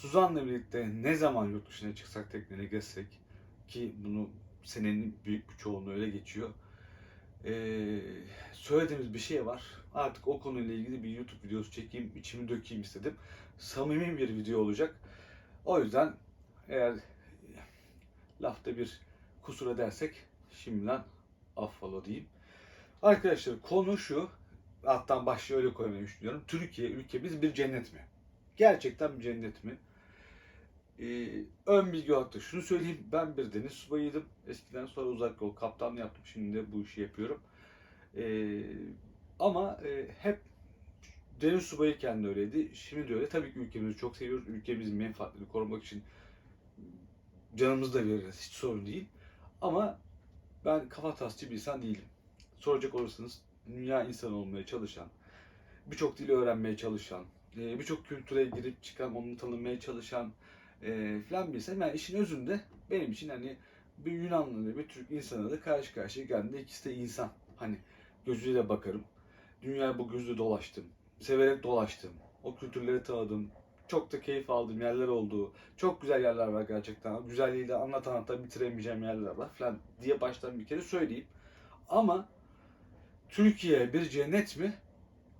Suzan'la birlikte ne zaman yurt dışına çıksak tekneyle gezsek ki bunu senenin büyük bir çoğunluğu öyle geçiyor. Ee, söylediğimiz bir şey var. Artık o konuyla ilgili bir YouTube videosu çekeyim, içimi dökeyim istedim. Samimi bir video olacak. O yüzden eğer lafta bir kusur edersek şimdiden affola diyeyim. Arkadaşlar konu şu. Alttan başlığı öyle koymayı düşünüyorum. Türkiye ülkemiz bir cennet mi? Gerçekten bir cennet mi? Ee, ön bilgi olarak da şunu söyleyeyim. Ben bir deniz subayıydım. Eskiden sonra uzak yol kaptanlığı yaptım. Şimdi de bu işi yapıyorum. Ee, ama e, hep deniz subayıyken de öyleydi. Şimdi de öyle. Tabii ki ülkemizi çok seviyoruz. Ülkemizin menfaatlerini korumak için canımızı da veririz. Hiç sorun değil. Ama ben kafa tasçı bir insan değilim. Soracak olursanız dünya insanı olmaya çalışan, birçok dili öğrenmeye çalışan, e, birçok kültüre girip çıkan, onu tanımaya çalışan e, falan bir insan. Yani işin özünde benim için hani bir Yunanlı bir Türk insanı da karşı karşıya geldiğinde ikisi de insan. Hani gözüyle bakarım. Dünyaya bu gözle dolaştım. Severek dolaştım. O kültürleri tanıdım. Çok da keyif aldığım yerler oldu. Çok güzel yerler var gerçekten. Güzelliğiyle anlat anlata bitiremeyeceğim yerler var falan diye baştan bir kere söyleyeyim. Ama Türkiye bir cennet mi?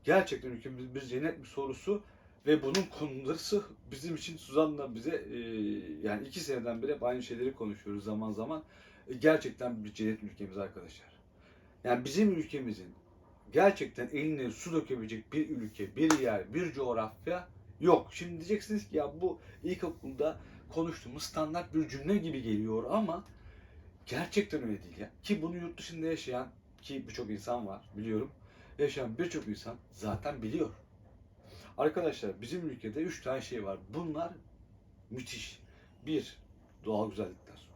Gerçekten ülkemiz bir cennet mi sorusu ve bunun konuları bizim için Suzan'la bize e, yani iki seneden beri hep aynı şeyleri konuşuyoruz zaman zaman. E, gerçekten bir cennet ülkemiz arkadaşlar. Yani bizim ülkemizin gerçekten eline su dökebilecek bir ülke, bir yer, bir coğrafya yok. Şimdi diyeceksiniz ki ya bu ilkokulda konuştuğumuz standart bir cümle gibi geliyor ama gerçekten öyle değil ya. Ki bunu yurt dışında yaşayan ki birçok insan var biliyorum. Yaşayan birçok insan zaten biliyor. Arkadaşlar bizim ülkede üç tane şey var. Bunlar müthiş. Bir, doğal güzellikler.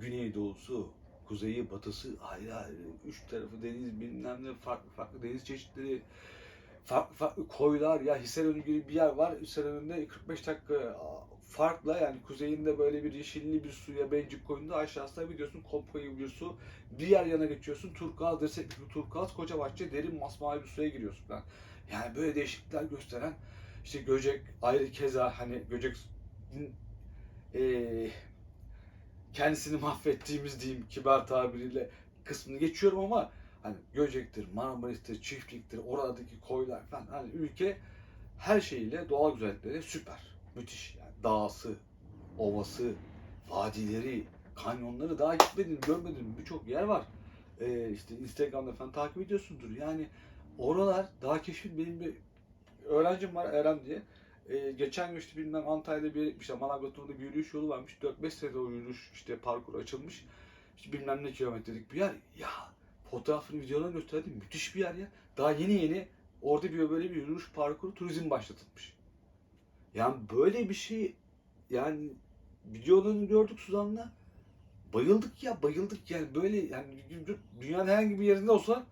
Güneydoğusu, kuzeyi, batısı ayrı ayrı. Üç tarafı deniz bilmem ne farklı farklı deniz çeşitleri. Farklı farklı koylar. Ya Hisarönü gibi bir yer var. Hisarönü'nde 45 dakika farkla yani kuzeyinde böyle bir yeşilli bir suya Bencik koyunda aşağısına gidiyorsun kopkoyu bir su. Diğer yana geçiyorsun turkuaz dirsekli turkuaz koca bahçe derin masmavi bir suya giriyorsun falan. Yani böyle değişiklikler gösteren işte Göcek ayrı keza hani Göcek eee kendisini mahvettiğimiz diyeyim kibar tabiriyle kısmını geçiyorum ama hani Göcek'tir, Marmaris'tir, Çiftlik'tir, oradaki koylar falan hani ülke her şeyiyle doğal güzellikleri süper. Müthiş yani dağsı, ovası, vadileri, kanyonları daha gitmedim, görmedim birçok yer var. Ee, işte Instagram'da falan takip ediyorsundur. Yani oralar daha keşfin benim bir öğrencim var Eren diye. Ee, geçen gün işte bilmem Antalya'da bir yere gitmişler. Manavgat'ta bir yürüyüş yolu varmış. 4-5 senede o yürüyüş işte parkur açılmış. İşte bilmem ne kilometrelik bir yer. Ya fotoğrafını videolarını gösterdim. Müthiş bir yer ya. Daha yeni yeni orada bir böyle bir yürüyüş parkuru turizm başlatılmış. Yani böyle bir şey yani videolarını gördük Suzan'la. Bayıldık ya bayıldık yani böyle yani dünyanın herhangi bir yerinde olsa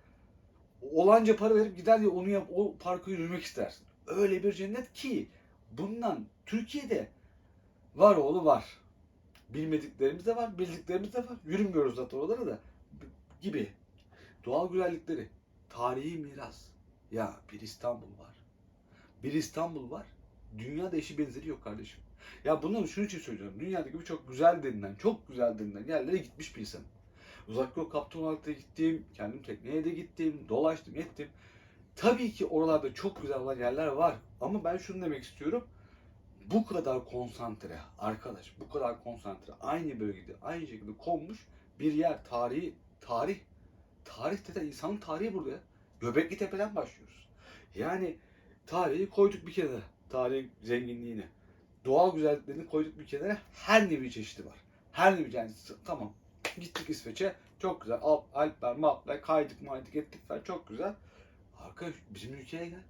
olanca para verip gider ya onu yap o parkı yürümek istersin. Öyle bir cennet ki bundan Türkiye'de var oğlu var. Bilmediklerimiz de var, bildiklerimiz de var. Yürümüyoruz zaten oralara da gibi. Doğal güzellikleri, tarihi miras. Ya bir İstanbul var. Bir İstanbul var. Dünyada eşi benzeri yok kardeşim. Ya bunları şunun için söylüyorum. Dünyadaki birçok güzel denilen, çok güzel denilen yerlere gitmiş bir insanım. Uzak yol kaptan olarak da gittim, kendim tekneye de gittim, dolaştım, ettim. Tabii ki oralarda çok güzel olan yerler var. Ama ben şunu demek istiyorum. Bu kadar konsantre arkadaş, bu kadar konsantre aynı bölgede, aynı şekilde konmuş bir yer. Tarihi, tarih. Tarihte de insanın tarihi burada. Göbekli Tepe'den başlıyoruz. Yani tarihi koyduk bir kenara. Tarihin zenginliğini. Doğal güzelliklerini koyduk bir kenara. Her nevi çeşidi var. Her nevi yani tamam. Gittik İsveç'e. Çok güzel. Alp, Alpler, Malpler, kaydık maydık ettik falan. Çok güzel. Arkadaş bizim ülkeye gel.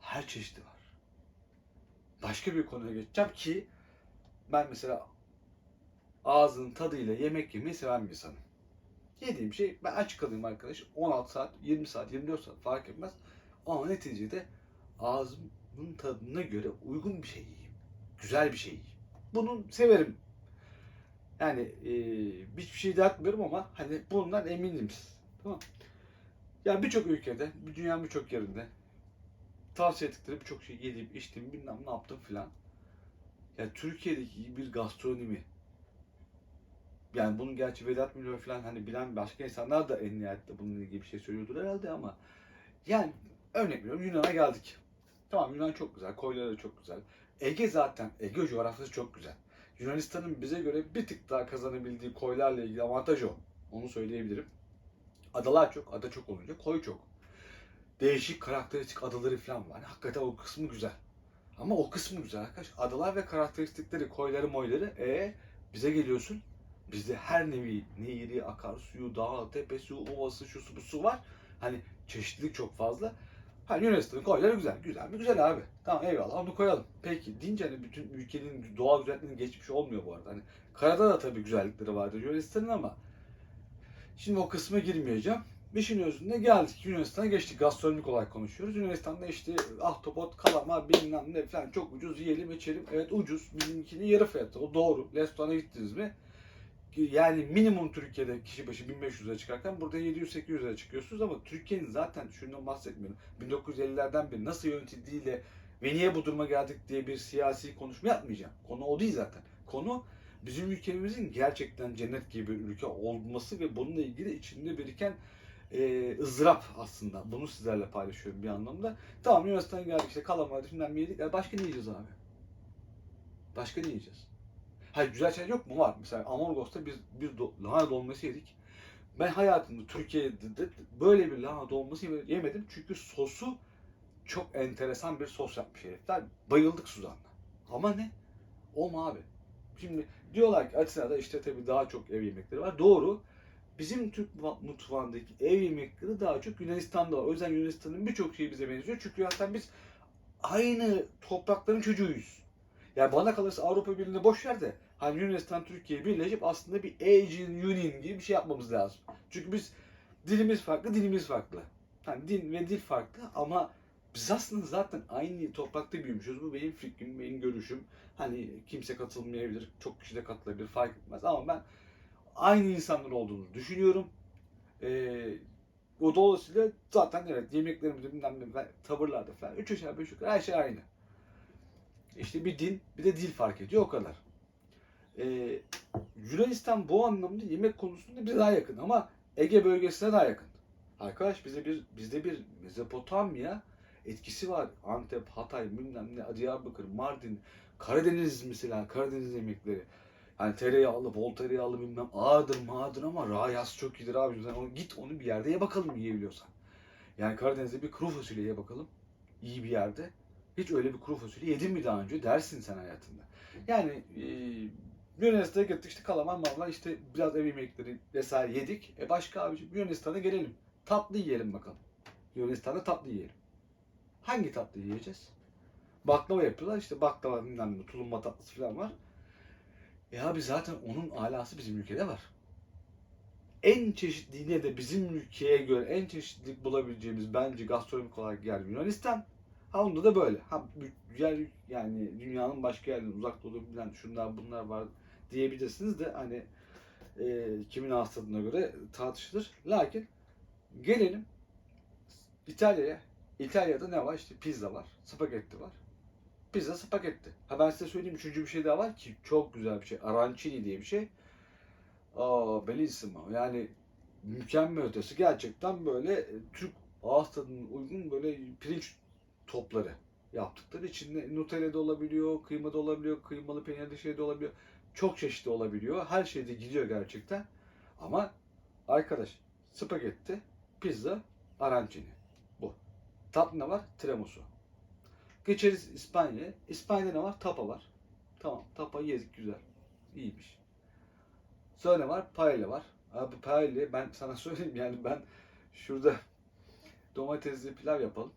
Her çeşidi var. Başka bir konuya geçeceğim ki ben mesela ağzının tadıyla yemek yemeyi seven bir insanım. Yediğim şey ben aç kalayım arkadaş. 16 saat, 20 saat, 24 saat fark etmez. Ama neticede ağzımın tadına göre uygun bir şey yiyeyim. Güzel bir şey yiyeyim. Bunu severim. Yani e, hiçbir şey de atmıyorum ama hani bundan eminim. Tamam. Yani birçok ülkede, dünyanın birçok yerinde tavsiye ettikleri birçok şey yedim, içtim, bilmem ne yaptım filan. Yani Türkiye'deki bir gastronomi yani bunun gerçi Vedat Milor falan hani bilen başka insanlar da en nihayetinde bununla ilgili bir şey söylüyordur herhalde ama yani örnek veriyorum Yunan'a geldik. Tamam Yunan çok güzel, koyları çok güzel. Ege zaten, Ege coğrafyası çok güzel. Yunanistan'ın bize göre bir tık daha kazanabildiği koylarla ilgili avantaj o. Onu söyleyebilirim. Adalar çok, ada çok olunca koy çok. Değişik karakteristik adaları falan var. Hakikaten o kısmı güzel. Ama o kısmı güzel arkadaş. Adalar ve karakteristikleri, koyları moyları. E bize geliyorsun. Bizde her nevi nehri, akarsuyu, dağ, tepesi, ovası, şusu busu var. Hani çeşitlilik çok fazla. Hani Yunanistan'ın koyları güzel. Güzel mi? Güzel abi. Tamam eyvallah onu koyalım. Peki deyince hani bütün ülkenin doğal güzelliğinin geçmiş olmuyor bu arada. Hani karada da tabii güzellikleri vardır Yunanistan'ın ama şimdi o kısma girmeyeceğim. İşin özünde geldik. Yunanistan'a geçtik. Gastronomik olarak konuşuyoruz. Yunanistan'da işte ahtapot, kalamar, bilmem ne falan çok ucuz yiyelim içelim. Evet ucuz. Bizimkinin yarı fiyatı. O doğru. Restorana gittiniz mi? Yani minimum Türkiye'de kişi başı 1500 lira çıkarken burada 700-800 lira çıkıyorsunuz ama Türkiye'nin zaten şundan bahsetmiyorum. 1950'lerden beri nasıl yönetildiğiyle ve niye bu duruma geldik diye bir siyasi konuşma yapmayacağım. Konu o değil zaten. Konu bizim ülkemizin gerçekten cennet gibi bir ülke olması ve bununla ilgili içinde biriken e, ızdırap aslında. Bunu sizlerle paylaşıyorum bir anlamda. Tamam Yunanistan'a geldik işte kalamar, şimdiden yedik? E, başka ne yiyeceğiz abi? Başka ne yiyeceğiz? Hayır güzel şey yok mu? Var. Mesela Amorgos'ta biz bir do, lahana dolması yedik. Ben hayatımda Türkiye'de de böyle bir lahana dolması yeme- yemedim. Çünkü sosu çok enteresan bir sos yapmış herifler. Bayıldık Suzan'la. Ama ne? O mu abi? Şimdi diyorlar ki Atina'da işte tabii daha çok ev yemekleri var. Doğru. Bizim Türk mutfa- mutfağındaki ev yemekleri daha çok Yunanistan'da var. O yüzden Yunanistan'ın birçok şeyi bize benziyor. Çünkü zaten biz aynı toprakların çocuğuyuz. Yani bana kalırsa Avrupa Birliği'ni boş ver de hani Yunanistan Türkiye birleşip aslında bir Asian Union gibi bir şey yapmamız lazım. Çünkü biz dilimiz farklı, dilimiz farklı. Hani din ve dil farklı ama biz aslında zaten aynı toprakta büyümüşüz. Bu benim fikrim, benim görüşüm. Hani kimse katılmayabilir, çok kişi de katılabilir fark etmez ama ben aynı insanlar olduğunu düşünüyorum. Ee, o dolayısıyla zaten evet yemeklerimizde bilmem ne tavırlarda falan üç aşağı beş yukarı her şey aynı. İşte bir din bir de dil fark ediyor o kadar. Ee, Yunanistan bu anlamda yemek konusunda bize daha yakın ama Ege bölgesine daha yakın. Arkadaş bize bir bizde bir Mezopotamya etkisi var. Antep, Hatay, bilmem ne, Diyarbakır, Mardin, Karadeniz mesela Karadeniz yemekleri. Hani tereyağlı, bol tereyağlı bilmem ağdır mağdır ama rayas çok iyidir abi. Sen onu, git onu bir yerde ye bakalım yiyebiliyorsan. Yani Karadeniz'de bir kuru fasulye ye bakalım. iyi bir yerde. Hiç öyle bir kuru fasulye yedin mi daha önce dersin sen hayatında. Yani e, Yunanistan'a gittik işte kalamar marmar işte biraz ev yemekleri vesaire yedik. E başka abiciğim Yunanistan'a gelelim. Tatlı yiyelim bakalım. Yunanistan'da tatlı yiyelim. Hangi tatlı yiyeceğiz? Baklava yapıyorlar işte baklava bilmem tulumba tatlısı falan var. E abi zaten onun alası bizim ülkede var. En çeşitliğine de bizim ülkeye göre en çeşitlilik bulabileceğimiz bence gastronomik olarak yer Yunanistan. Ha onda da böyle. Ha yer yani dünyanın başka yerlerinde uzak doğu bilen şunlar bunlar var diyebilirsiniz de hani e, kimin hastalığına göre tartışılır. Lakin gelelim İtalya'ya. İtalya'da ne var? İşte pizza var, spagetti var. Pizza spagetti. Ha ben size söyleyeyim üçüncü bir şey daha var ki çok güzel bir şey. Arancini diye bir şey. Aa bellissimo. Yani mükemmel ötesi. Gerçekten böyle Türk ağız tadına uygun böyle pirinç topları yaptıkları. içinde Nutella da olabiliyor, kıyma da olabiliyor, kıymalı peynirli şey de olabiliyor. Çok çeşitli olabiliyor. Her şeyde gidiyor gerçekten. Ama arkadaş spagetti, pizza, arancini. Bu. Tatlı ne var? Tiramisu. Geçeriz İspanya'ya. İspanya'da ne var? Tapa var. Tamam. Tapa yedik güzel. İyiymiş. Sonra ne var? Paella var. Abi paella ben sana söyleyeyim yani ben şurada domatesli pilav yapalım.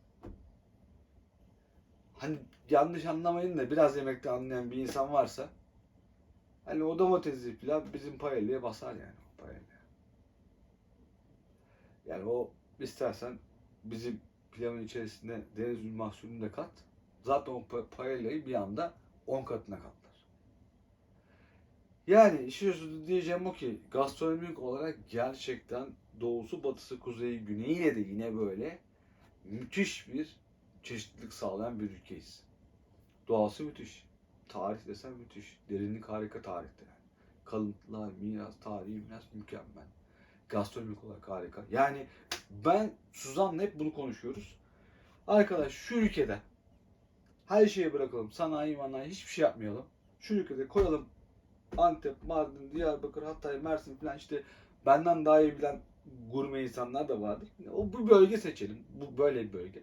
Hani yanlış anlamayın da biraz yemekte anlayan bir insan varsa hani o domatesli pilav bizim paella'ya basar yani. Paella. Yani o istersen bizim pilavın içerisine deniz ürün mahsulünü de kat. Zaten o pa- paella'yı bir anda 10 katına katlar. Yani işin diyeceğim o ki gastronomik olarak gerçekten doğusu, batısı, kuzeyi, güneyiyle de yine böyle müthiş bir çeşitlilik sağlayan bir ülkeyiz. Doğası müthiş. tarih desen müthiş. Derinlik harika tarihte. Kalıntılar, miras, tarihi miras mükemmel. Gastronomik olarak harika. Yani ben Suzan'la hep bunu konuşuyoruz. Arkadaş şu ülkede her şeyi bırakalım. Sanayi, manayi hiçbir şey yapmayalım. Şu ülkede koyalım Antep, Mardin, Diyarbakır, Hatay, Mersin falan işte benden daha iyi bilen gurme insanlar da vardır. O bu bölge seçelim. Bu böyle bir bölge.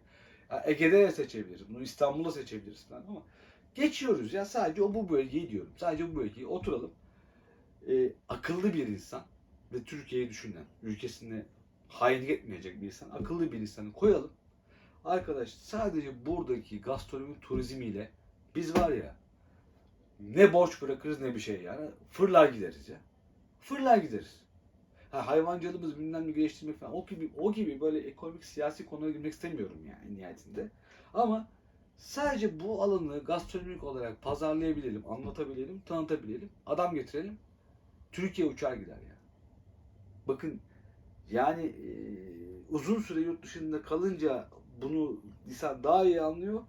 Ege'de de seçebiliriz. Bunu İstanbul'da seçebiliriz falan ama geçiyoruz ya sadece o bu bölgeyi diyorum. Sadece bu bölgeyi oturalım. Ee, akıllı bir insan ve Türkiye'yi düşünen, ülkesine hainlik etmeyecek bir insan, akıllı bir insanı koyalım. Arkadaş sadece buradaki gastronomi turizmiyle biz var ya ne borç bırakırız ne bir şey yani. Fırlar gideriz ya. Fırlar gideriz. Ha, hayvancılığımız bilmem ne geliştirmek falan o gibi o gibi böyle ekonomik siyasi konulara girmek istemiyorum yani nihayetinde. Ama sadece bu alanı gastronomik olarak pazarlayabilelim, anlatabilelim, tanıtabilelim, adam getirelim. Türkiye uçar gider ya. Bakın yani e, uzun süre yurt dışında kalınca bunu insan daha iyi anlıyor.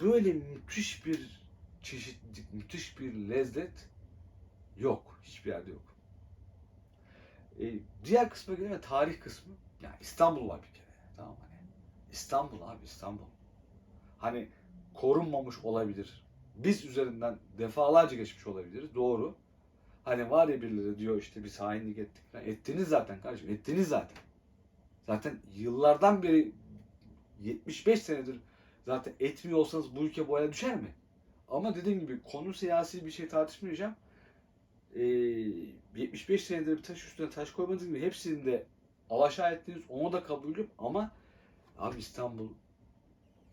Böyle müthiş bir çeşitlilik, müthiş bir lezzet yok. Hiçbir yerde yok. E, diğer kısma gelince tarih kısmı. Ya İstanbul var bir kere. Tamam hani. İstanbul abi İstanbul. Hani korunmamış olabilir. Biz üzerinden defalarca geçmiş olabiliriz. Doğru. Hani var ya birileri diyor işte biz hainlik ettik falan. Ettiniz zaten kardeşim. Ettiniz zaten. Zaten yıllardan beri 75 senedir zaten etmiyor olsanız bu ülke bu düşer mi? Ama dediğim gibi konu siyasi bir şey tartışmayacağım. Ee, 75 senedir bir taş üstüne taş koymadığınız gibi hepsini de alaşağı ettiniz. Onu da kabulüm ama abi İstanbul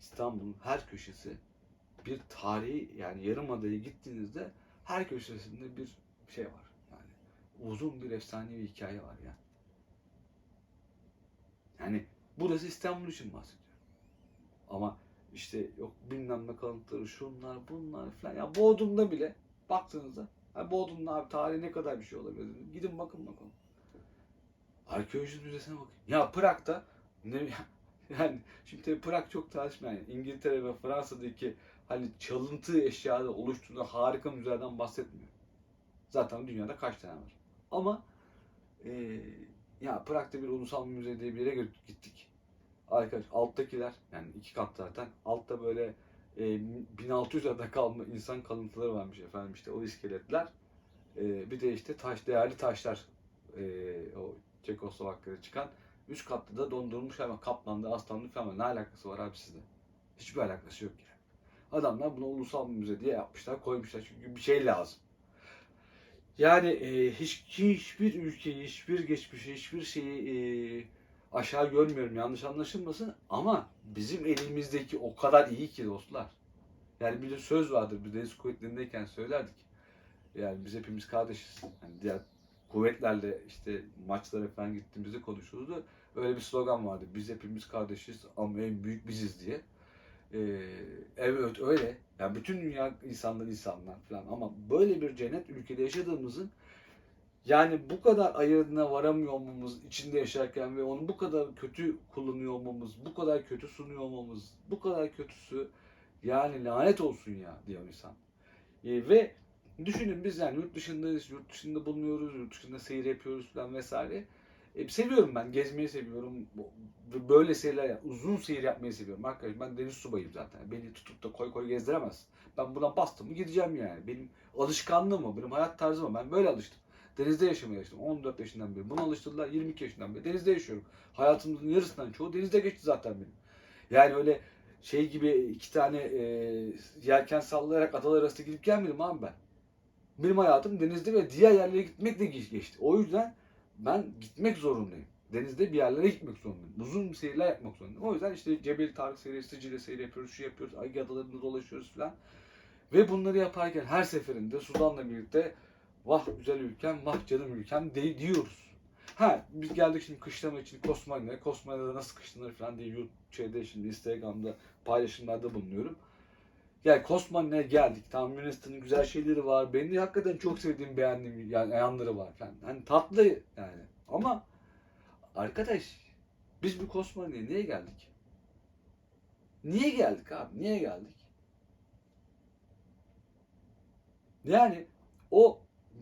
İstanbul'un her köşesi bir tarihi yani Yarımada'ya gittiğinizde her köşesinde bir şey var. Yani uzun bir efsanevi hikaye var ya. Yani burası İstanbul için bahsediyorum. Ama işte yok bilmem ne kalıntıları şunlar bunlar falan. Ya Bodrum'da bile baktığınızda ha Bodrum'da abi tarihi ne kadar bir şey olabilir. Gidin bakın bakalım. Arkeoloji müzesine bakın. Ya Prag'da ne yani şimdi tabii Prag çok tartışma yani İngiltere ve Fransa'daki hani çalıntı eşyada oluşturulan harika müzelerden bahsetmiyor. Zaten dünyada kaç tane var. Ama e, ya Prag'da bir ulusal müze diye bir yere gittik. Arkadaş alttakiler yani iki kat zaten. Altta böyle e, 1600'lerde kalma insan kalıntıları varmış efendim işte o iskeletler. E, bir de işte taş değerli taşlar e, o Çekoslovakya'da çıkan. Üst katta da dondurulmuş ama kaplandı, aslanlı falan. Ne alakası var abi sizde? Hiçbir alakası yok yani. Adamlar bunu ulusal müze diye yapmışlar, koymuşlar çünkü bir şey lazım. Yani e, hiç hiçbir ülkeyi, hiçbir geçmişi, hiçbir şeyi e, aşağı görmüyorum yanlış anlaşılmasın ama bizim elimizdeki o kadar iyi ki dostlar. Yani bir de söz vardır biz deniz kuvvetlerindeyken söylerdik. Yani biz hepimiz kardeşiz. Yani diğer kuvvetlerle işte maçlara falan gittiğimizde konuşurdu. Öyle bir slogan vardı. Biz hepimiz kardeşiz ama en büyük biziz diye. Ee, evet öyle. Yani bütün dünya insanlar insanlar falan ama böyle bir cennet ülkede yaşadığımızın yani bu kadar ayırdına varamıyor olmamız, içinde yaşarken ve onu bu kadar kötü kullanıyor olmamız, bu kadar kötü sunuyor olmamız, bu kadar kötüsü yani lanet olsun ya diyor insan. E, ve düşünün biz yani yurt dışındayız, yurt dışında bulunuyoruz, yurt dışında seyir yapıyoruz falan vesaire. E, seviyorum ben, gezmeyi seviyorum. Böyle seyirler, uzun seyir yapmayı seviyorum. Arkadaş ben deniz subayıyım zaten. Beni tutup da koy koy gezdiremez. Ben buna bastım mı gideceğim yani. Benim alışkanlığım o, benim hayat tarzım o. Ben böyle alıştım. Denizde yaşamaya alıştım. 14 yaşından beri. Bunu alıştırdılar 22 yaşından beri. Denizde yaşıyorum. Hayatımın yarısından çoğu denizde geçti zaten benim. Yani öyle şey gibi iki tane e, yelken sallayarak adalar arasında gidip gelmedim abi ben. Benim hayatım denizde ve diğer yerlere gitmekle geç- geçti. O yüzden ben gitmek zorundayım. Denizde bir yerlere gitmek zorundayım. Uzun seyirler yapmak zorundayım. O yüzden işte Cebel Tarık seyri, Sicilya seyri yapıyoruz, şu yapıyoruz, Ege adalarında dolaşıyoruz falan. Ve bunları yaparken her seferinde Sudan'la birlikte vah güzel ülkem, vah canım ülkem de diyoruz. Ha biz geldik şimdi kışlama için Kosmanya'ya. Kosmanya'da nasıl kışlanır falan diye yurt şeyde şimdi Instagram'da paylaşımlarda bulunuyorum. Yani Kosmanya'ya geldik. Tamam Yunanistan'ın güzel şeyleri var. Benim de hakikaten çok sevdiğim, beğendiğim yani yanları var falan. Hani tatlı yani. Ama arkadaş biz bu Kosmanya'ya niye geldik? Niye geldik abi? Niye geldik? Yani o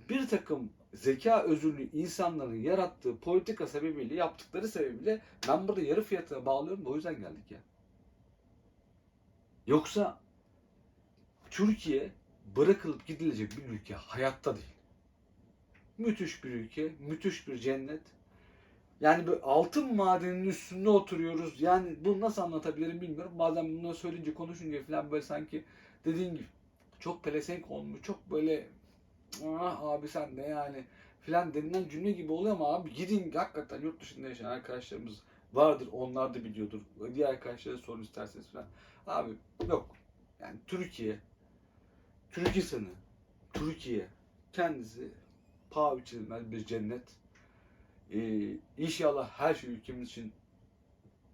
bir takım zeka özürlü insanların yarattığı politika sebebiyle yaptıkları sebebiyle ben burada yarı fiyatına bağlıyorum da o yüzden geldik ya. Yoksa Türkiye bırakılıp gidilecek bir ülke hayatta değil. Müthiş bir ülke, müthiş bir cennet. Yani böyle altın madeninin üstünde oturuyoruz. Yani bunu nasıl anlatabilirim bilmiyorum. Bazen bunları söyleyince, konuşunca falan böyle sanki dediğin gibi çok pelesenk olmuş, çok böyle ah abi sen ne yani filan denilen cümle gibi oluyor ama abi gidin hakikaten yurt dışında yaşayan arkadaşlarımız vardır. Onlar da biliyordur. Diğer arkadaşlara sorun isterseniz falan. Abi yok. Yani Türkiye, Türk Türkiye kendisi paha biçilmez bir cennet. Ee, inşallah her şey ülkemiz için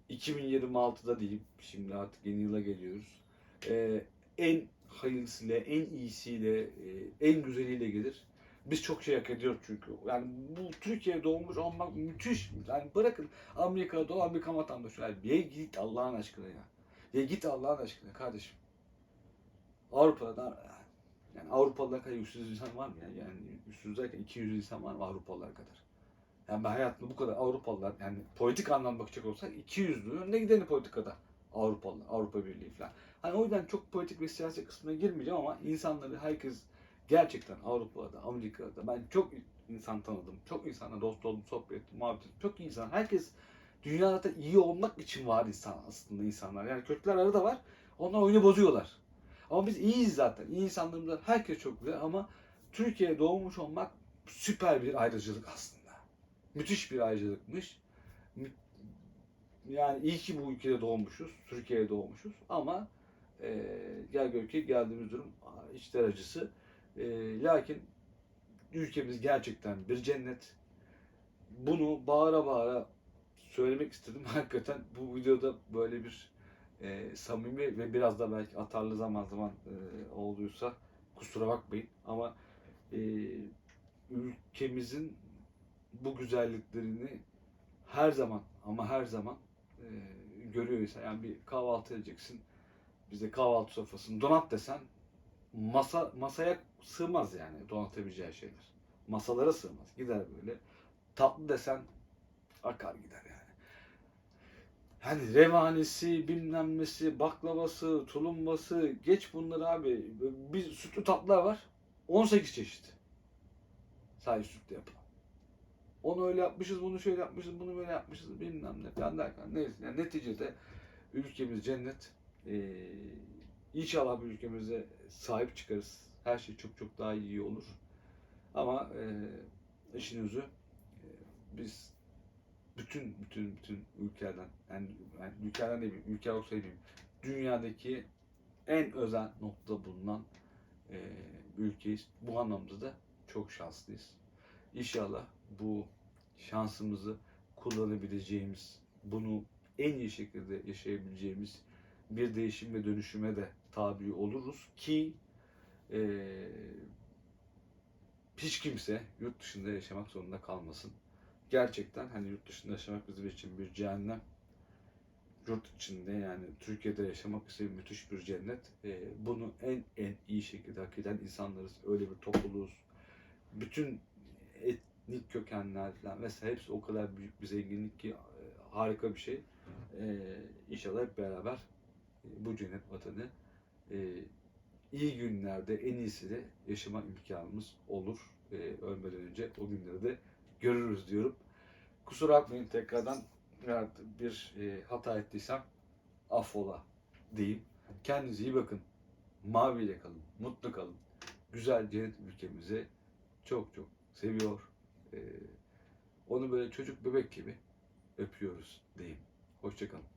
2026'da diyeyim. Şimdi artık yeni yıla geliyoruz. Ee, en hayırlısıyla, en iyisiyle, e, en güzeliyle gelir. Biz çok şey hak ediyoruz çünkü. Yani bu Türkiye'de doğmuş olmak müthiş. Yani bırakın Amerika'da doğan Amerika vatandaşı. Yani bir git Allah'ın aşkına ya. Ya git Allah'ın aşkına kardeşim. Avrupa'da yani Avrupalılar kadar yüzsüz insan var mı ya? Yani yüzsüz derken 200 insan var mı Avrupalılar kadar? Yani ben hayatımda bu kadar Avrupalılar yani politik anlamda bakacak olsak 200'lü önüne gideni politikada. Avrupalılar, Avrupa Birliği falan. Hani o yüzden çok politik ve siyasi kısmına girmeyeceğim ama insanları herkes gerçekten Avrupa'da, Amerika'da ben çok insan tanıdım. Çok insanla dost oldum, sohbet muhabbet ettim. Çok insan. Herkes dünyada iyi olmak için var insan aslında insanlar. Yani kötüler arada var. Onlar oyunu bozuyorlar. Ama biz iyiyiz zaten. İyi insanlarımızdan herkes çok güzel ama Türkiye'ye doğmuş olmak süper bir ayrıcalık aslında. Müthiş bir ayrıcalıkmış. Yani iyi ki bu ülkede doğmuşuz. Türkiye'ye doğmuşuz. Ama e, gel gör ki geldiğimiz durum içler acısı. E, lakin ülkemiz gerçekten bir cennet. Bunu bağıra bağıra söylemek istedim. Hakikaten bu videoda böyle bir e, samimi ve biraz da belki atarlı zaman zaman e, olduysa kusura bakmayın. Ama e, ülkemizin bu güzelliklerini her zaman ama her zaman e, görüyor insan. Yani bir kahvaltı edeceksin. Bize kahvaltı sofrasını donat desen masa masaya sığmaz yani donatabileceği şeyler. Masalara sığmaz. Gider böyle. Tatlı desen akar gider yani. Hani revanesi, bilmem nesi, baklavası, tulumbası, geç bunları abi. Bir sütlü tatlılar var. 18 çeşit. Sadece sütle yapılan. Onu öyle yapmışız, bunu şöyle yapmışız, bunu böyle yapmışız, bilmem ne falan derken. Neyse, yani neticede ülkemiz cennet. Ee, inşallah bu ülkemize sahip çıkarız. Her şey çok çok daha iyi olur. Ama e, işin özü e, biz bütün bütün bütün ülkelerden yani, yani ülkelerden değil ülke yok söyleyeyim dünyadaki en özel noktada bulunan e, ülkeyiz. Bu anlamda da çok şanslıyız. İnşallah bu şansımızı kullanabileceğimiz, bunu en iyi şekilde yaşayabileceğimiz bir değişim ve dönüşüme de tabi oluruz ki e, hiç kimse yurt dışında yaşamak zorunda kalmasın gerçekten hani yurt dışında yaşamak bizim için bir cehennem. Yurt içinde yani Türkiye'de yaşamak ise müthiş bir cennet. Ee, bunu en en iyi şekilde hak eden insanlarız. Öyle bir topluluğuz. Bütün etnik kökenler falan vesaire hepsi o kadar büyük bir zenginlik ki e, harika bir şey. Ee, inşallah hep beraber e, bu cennet vatanı e, iyi günlerde en iyisi de yaşama imkanımız olur. E, ölmeden önce o günleri de görürüz diyorum. Kusura bakmayın tekrardan bir e, hata ettiysem affola diyeyim. Kendinize iyi bakın. Maviyle kalın. Mutlu kalın. Güzel cennet ülkemizi çok çok seviyor. E, onu böyle çocuk bebek gibi öpüyoruz diyeyim. Hoşçakalın.